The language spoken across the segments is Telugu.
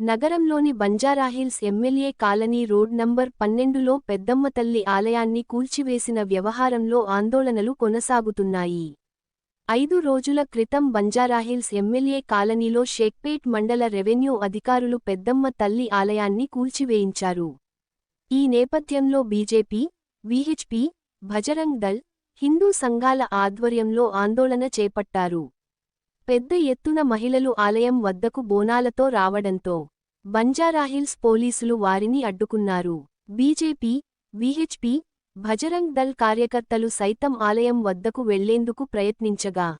నగరంలోని Banjara Hills MLA colony road number పన్నెండులో పెద్దమ్మ తల్లి ఆలయాన్ని కూల్చివేసిన వ్యవహారంలో ఆందోళనలు కొనసాగుతున్నాయి. ఐదు రోజుల క్రితం బంజారాహిల్స్ ఎమ్మెల్యే కాలనీలో షేక్పేట్ మండల రెవెన్యూ అధికారులు పెద్దమ్మ తల్లి ఆలయాన్ని కూల్చివేయించారు. ఈ నేపథ్యంలో బీజేపీ విహెచ్పి భజరంగ్ దళ్ హిందూ సంఘాల ఆధ్వర్యంలో ఆందోళన చేపట్టారు. పెద్ద ఎత్తున మహిళలు ఆలయం వద్దకు బోనాలతో రావడంతో బంజారాహిల్స్ పోలీసులు వారిని అడ్డుకున్నారు. బీజేపీ విహెచ్పి భజరంగ్ దళ్ కార్యకర్తలు సైతం ఆలయం వద్దకు వెళ్ళేందుకు ప్రయత్నించగా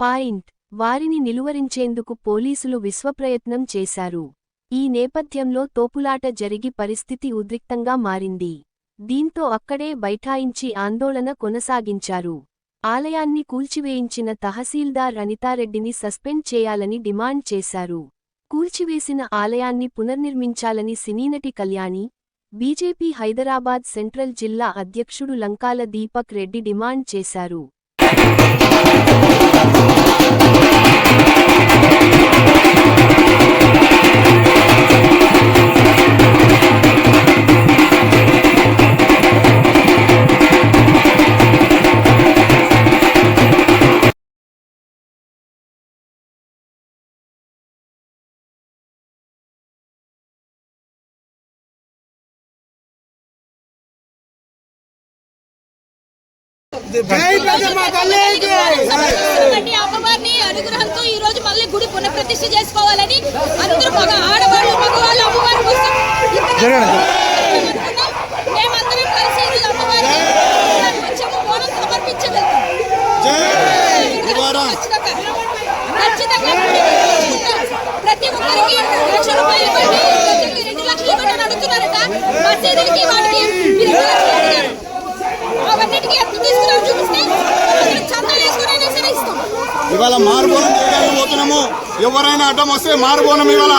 పాయింట్ వారిని నిలువరించేందుకు పోలీసులు విశ్వప్రయత్నం చేశారు. ఈ నేపథ్యంలో తోపులాట జరిగి పరిస్థితి ఉద్రిక్తంగా మారింది. దీంతో అక్కడే బైఠాయించి ఆందోళన కొనసాగించారు. ఆలయాన్ని కూల్చివేయించిన తహసీల్దార్ అనితారెడ్డిని సస్పెండ్ చేయాలని డిమాండ్ చేశారు. కూల్చివేసిన ఆలయాన్ని పునర్నిర్మించాలని సినీనటి కళ్యాణి బీజేపీ హైదరాబాద్ సెంట్రల్ జిల్లా అధ్యక్షుడు లంకాల దీపక్ రెడ్డి డిమాండ్ చేశారు. అమ్మవారిని అనుగ్రహంతో ఈ రోజు మళ్ళీ గుడి పునఃప్రతిష్ఠ చేసుకోవాలని అందరూ మగ ఆడవాళ్ళు మగవాళ్ళు అమ్మవారి కోసం ఇంతగా మేమందరం కలిసి ఈ రోజు అమ్మవారికి వచ్చాము బోనం సమర్పించగలుగుతాం. ఖచ్చితంగా ఖచ్చితంగా ప్రతి ఒక్కరికి లక్ష రూపాయలు ఇవ్వండి. రెండు లక్షలు ఇవ్వండి అని అడుగుతున్నారట. మసీదులకి వాటికి ఇవాళ మారుబోనం చేయడానికి పోతున్నాము. ఎవరైనా అడ్డం వస్తే మారుబోనం ఇవాళ.